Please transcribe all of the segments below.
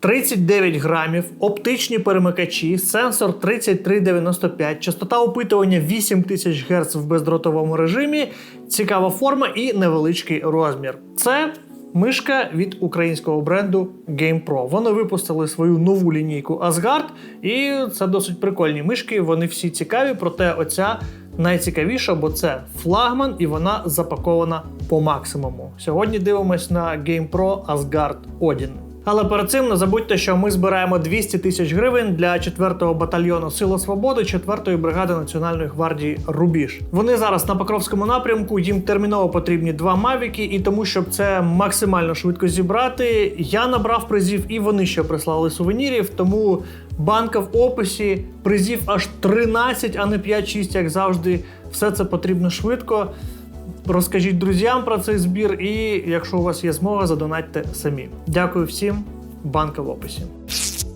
39 грамів, оптичні перемикачі, сенсор 3395, частота опитування 8000 Гц в бездротовому режимі, цікава форма і невеличкий розмір. Це мишка від українського бренду GamePro. Вони випустили свою нову лінійку Asgard, і це досить прикольні мишки. Вони всі цікаві, проте оця найцікавіша, бо це флагман, і вона запакована по максимуму. Сьогодні дивимось на GamePro Asgard Odin. Але перед цим не забудьте, що ми збираємо 200 тисяч гривень для 4-го батальйону Сила Свободи 4-ї бригади Національної гвардії Рубіж. Вони зараз на Покровському напрямку. Їм терміново потрібні два мавіки, і тому, щоб це максимально швидко зібрати, я набрав призів, і вони ще прислали сувенірів. Тому банка в описі призів аж 13, а не 5-6, як завжди. Все це потрібно швидко. Розкажіть друзям про цей збір, і якщо у вас є змога, задонатьте самі. Дякую всім, банка в описі.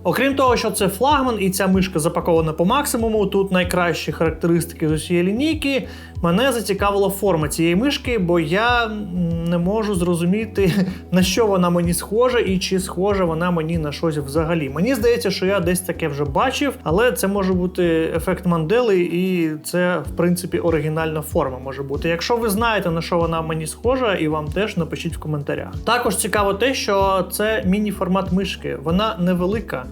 Окрім того, що це флагман і ця мишка запакована по максимуму, тут найкращі характеристики з усієї лінійки. Мене зацікавила форма цієї мишки, бо я не можу зрозуміти, на що вона мені схожа і чи схожа вона мені на щось взагалі. Мені здається, що я десь таке вже бачив, але це може бути ефект Мандели, і це, в принципі, оригінальна форма може бути. Якщо ви знаєте, на що вона мені схожа, і вам теж напишіть в коментарях. Також цікаво те, що це міні-формат мишки, вона невелика.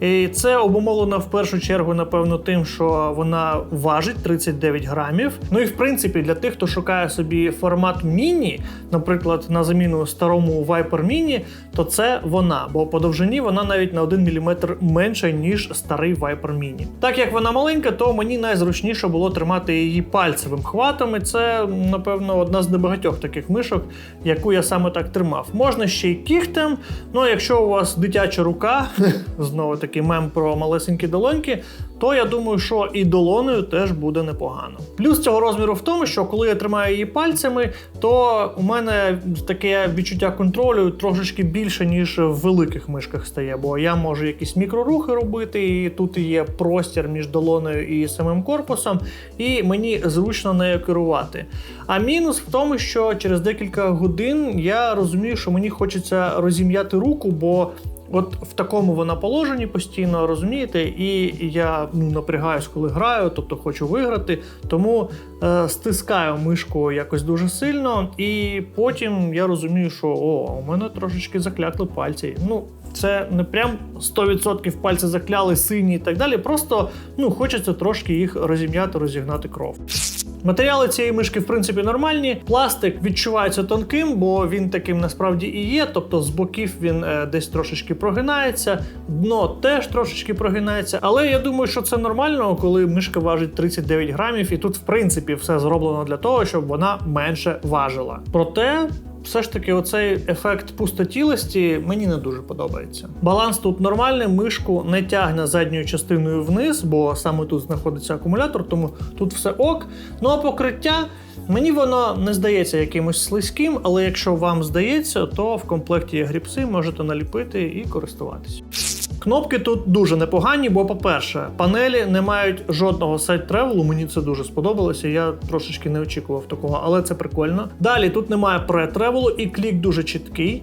І це обумовлено в першу чергу, напевно, тим, що вона важить 39 грамів. Ну і в принципі, для тих, хто шукає собі формат міні, наприклад, на заміну старому Viper Mini, то це вона, бо по довжині вона навіть на 1 мм менша, ніж старий Viper Mini. Так як вона маленька, то мені найзручніше було тримати її пальцевим хватом. І це, напевно, одна з небагатьох таких мишок, яку я саме так тримав. Можна ще й кіхтем, ну якщо у вас дитяча рука, знову таки такий мем про малесенькі долоньки, то я думаю, що і долоною теж буде непогано. Плюс цього розміру в тому, що коли я тримаю її пальцями, то у мене таке відчуття контролю трошечки більше, ніж в великих мишках стає, бо я можу якісь мікрорухи робити, і тут є простір між долоною і самим корпусом, і мені зручно нею керувати. А мінус в тому, що через декілька годин я розумію, що мені хочеться розім'яти руку, бо От в такому вона положенні постійно, розумієте, і я ну, напрягаюсь, коли граю, тобто хочу виграти. Тому е, стискаю мишку якось дуже сильно, і потім я розумію, що о, у мене трошечки заклякли пальці. Ну, це не прям 100% пальці закляли сині і так далі. Просто ну, хочеться трошки їх розім'яти, розігнати кров. Матеріали цієї мишки, в принципі, нормальні. Пластик відчувається тонким, бо він таким насправді і є. Тобто з боків він е, десь трошечки прогинається, дно теж трошечки прогинається. Але я думаю, що це нормально, коли мишка важить 39 грамів, і тут, в принципі, все зроблено для того, щоб вона менше важила. Проте все ж таки, оцей ефект пустотілості мені не дуже подобається. Баланс тут нормальний, мишку не тягне задньою частиною вниз, бо саме тут знаходиться акумулятор, тому тут все ок. Ну а покриття. Мені воно не здається якимось слизьким, але якщо вам здається, то в комплекті є гріпси, можете наліпити і користуватися. Кнопки тут дуже непогані, бо, по-перше, панелі не мають жодного сайт тревелу. Мені це дуже сподобалося. Я трошечки не очікував такого, але це прикольно. Далі тут немає пре-тревелу і клік дуже чіткий.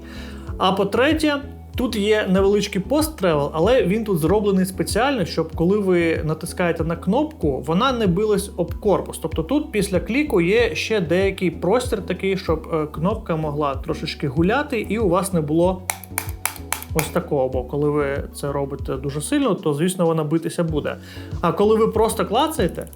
А по-третє, Тут є невеличкий пост-тревел, але він тут зроблений спеціально, щоб коли ви натискаєте на кнопку, вона не билась об корпус. Тобто тут після кліку є ще деякий простір такий, щоб е, кнопка могла трошечки гуляти, і у вас не було ось такого, бо коли ви це робите дуже сильно, то звісно вона битися буде. А коли ви просто клацаєте,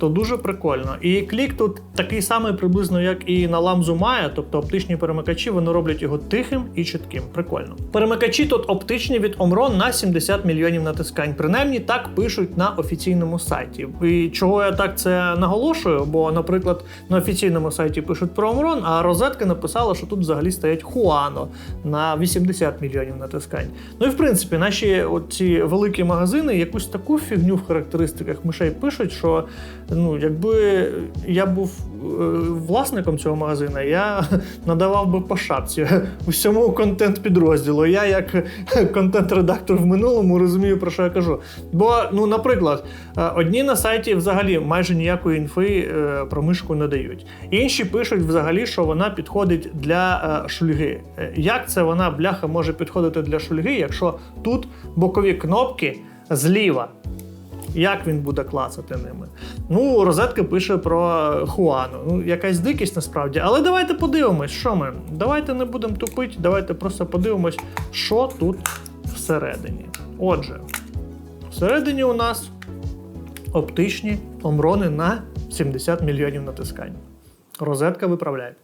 то дуже прикольно. І клік тут такий самий приблизно, як і на ламзу Maya, тобто оптичні перемикачі, вони роблять його тихим і чітким. Прикольно. Перемикачі тут оптичні від Omron на 70 мільйонів натискань. Принаймні так пишуть на офіційному сайті. І чого я так це наголошую? Бо, наприклад, на офіційному сайті пишуть про Omron, а розетка написала, що тут взагалі стоять Хуано на 80 мільйонів натискань. Ну і в принципі, наші ці великі магазини якусь таку фігню в характеристиках мишей пишуть, що Ну, якби я був е, власником цього магазину, я надавав би по шапці усьому контент-підрозділу. Я, як контент-редактор в минулому, розумію, про що я кажу. Бо, ну, наприклад, е, одні на сайті взагалі майже ніякої інфи е, про мишку не дають. Інші пишуть взагалі, що вона підходить для шульги. Як це вона, бляха, може підходити для шульги, якщо тут бокові кнопки зліва? Як він буде клацати ними? Ну, розетка пише про Хуану. Ну, якась дикість насправді. Але давайте подивимось, що ми. Давайте не будемо тупити, давайте просто подивимось, що тут всередині. Отже, всередині у нас оптичні омрони на 70 мільйонів натискань. Розетка виправляє.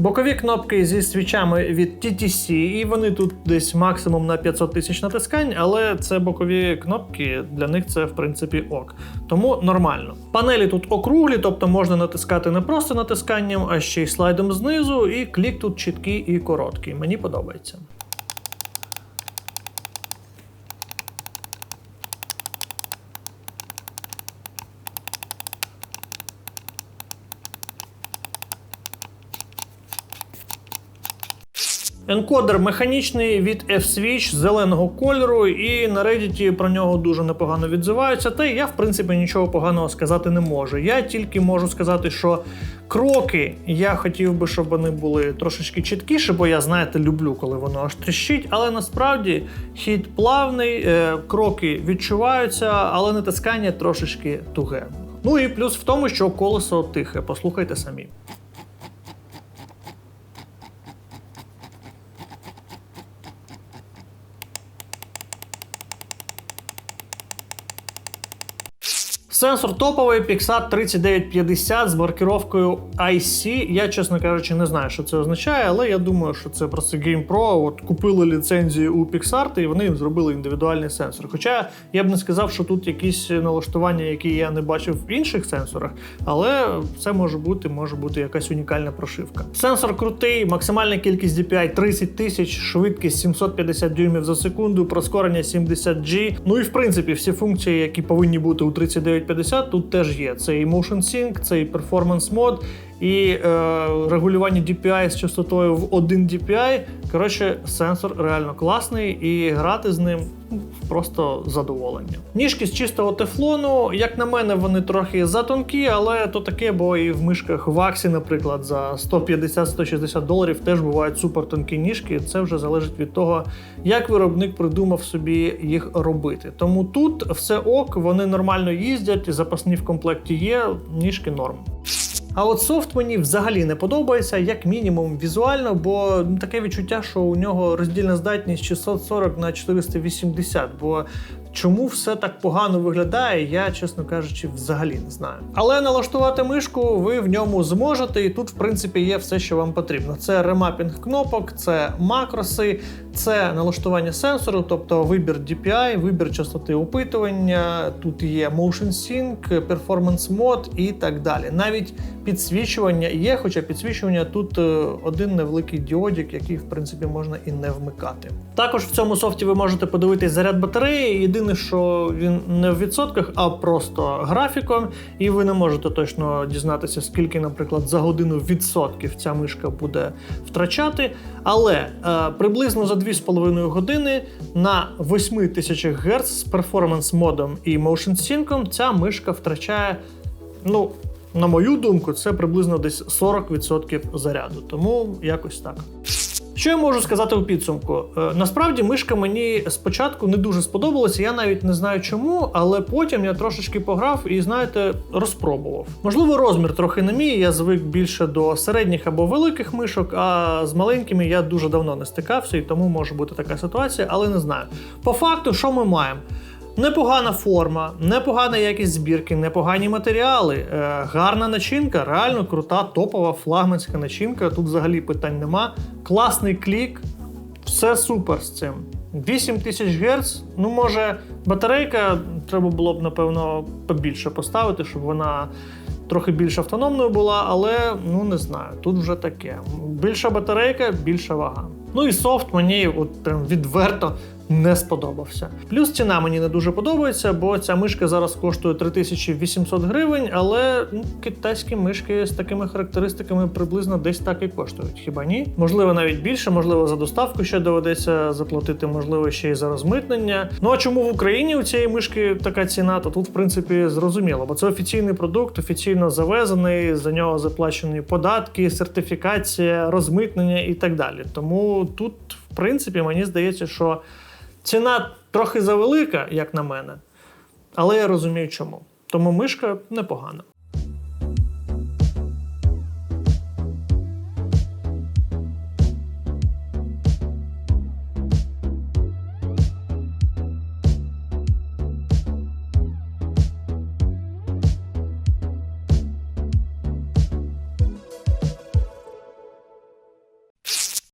Бокові кнопки зі свічами від TTC, і вони тут десь максимум на 500 тисяч натискань, але це бокові кнопки, для них це в принципі ок. Тому нормально. Панелі тут округлі, тобто можна натискати не просто натисканням, а ще й слайдом знизу, і клік тут чіткий і короткий. Мені подобається. Енкодер механічний від F-Switch зеленого кольору, і на Reddit про нього дуже непогано відзиваються. Та я, в принципі, нічого поганого сказати не можу. Я тільки можу сказати, що кроки я хотів би, щоб вони були трошечки чіткіші, бо я, знаєте, люблю, коли воно аж тріщить. Але насправді хід плавний, е, кроки відчуваються, але натискання трошечки туге. Ну і плюс в тому, що колесо тихе. Послухайте самі. Сенсор топовий Pixar 3950 з маркировкою IC. Я, чесно кажучи, не знаю, що це означає, але я думаю, що це просто GamePro. От купили ліцензію у Pixar, і вони їм зробили індивідуальний сенсор. Хоча я б не сказав, що тут якісь налаштування, які я не бачив в інших сенсорах, але це може бути, може бути якась унікальна прошивка. Сенсор крутий, максимальна кількість DPI 30 тисяч, швидкість 750 дюймів за секунду, прискорення 70G. Ну і в принципі всі функції, які повинні бути у 3950, тут теж є. Це і Motion Sync, це і Performance Mode, і е, регулювання DPI з частотою в 1 DPI. Коротше, сенсор реально класний, і грати з ним ну, просто задоволення. Ніжки з чистого тефлону, як на мене, вони трохи затонкі, але то таке, бо і в мишках Ваксі, наприклад, за 150-160 доларів теж бувають супертонкі ніжки. Це вже залежить від того, як виробник придумав собі їх робити. Тому тут все ок, вони нормально їздять, запасні в комплекті є, ніжки норм. А от софт мені взагалі не подобається, як мінімум візуально, бо ну, таке відчуття, що у нього роздільна здатність 640 на 480, бо чому все так погано виглядає, я, чесно кажучи, взагалі не знаю. Але налаштувати мишку ви в ньому зможете, і тут, в принципі, є все, що вам потрібно. Це ремапінг кнопок, це макроси, це налаштування сенсору, тобто вибір DPI, вибір частоти опитування, тут є Motion Sync, Performance Mode і так далі. Навіть підсвічування є, хоча підсвічування тут е, один невеликий діодік, який в принципі можна і не вмикати. Також в цьому софті ви можете подивитись заряд батареї. Єдине, що він не в відсотках, а просто графіком, і ви не можете точно дізнатися, скільки, наприклад, за годину відсотків ця мишка буде втрачати. Але е, приблизно за 2,5 години на 8000 Гц з перформанс модом і Motion Sync ця мишка втрачає, ну, на мою думку, це приблизно десь 40% заряду. Тому якось так. Що я можу сказати у підсумку? Е, насправді мишка мені спочатку не дуже сподобалася, я навіть не знаю чому, але потім я трошечки пограв і, знаєте, розпробував. Можливо, розмір трохи не мій, я звик більше до середніх або великих мишок, а з маленькими я дуже давно не стикався, і тому може бути така ситуація, але не знаю. По факту, що ми маємо? Непогана форма, непогана якість збірки, непогані матеріали, е, гарна начинка, реально крута, топова флагманська начинка. Тут взагалі питань нема. Класний клік, все супер з цим. 8 тисяч Гц, ну може, батарейка треба було б, напевно, побільше поставити, щоб вона трохи більш автономною була, але ну не знаю, тут вже таке. Більша батарейка, більша вага. Ну і софт мені от прям відверто не сподобався. Плюс ціна мені не дуже подобається, бо ця мишка зараз коштує 3800 гривень, але ну, китайські мишки з такими характеристиками приблизно десь так і коштують. Хіба ні? Можливо, навіть більше, можливо, за доставку ще доведеться заплатити, можливо, ще й за розмитнення. Ну а чому в Україні у цієї мишки така ціна? То тут, в принципі, зрозуміло, бо це офіційний продукт, офіційно завезений, за нього заплачені податки, сертифікація, розмитнення і так далі. Тому тут, в принципі, мені здається, що ціна трохи завелика, як на мене, але я розумію, чому. Тому мишка непогана.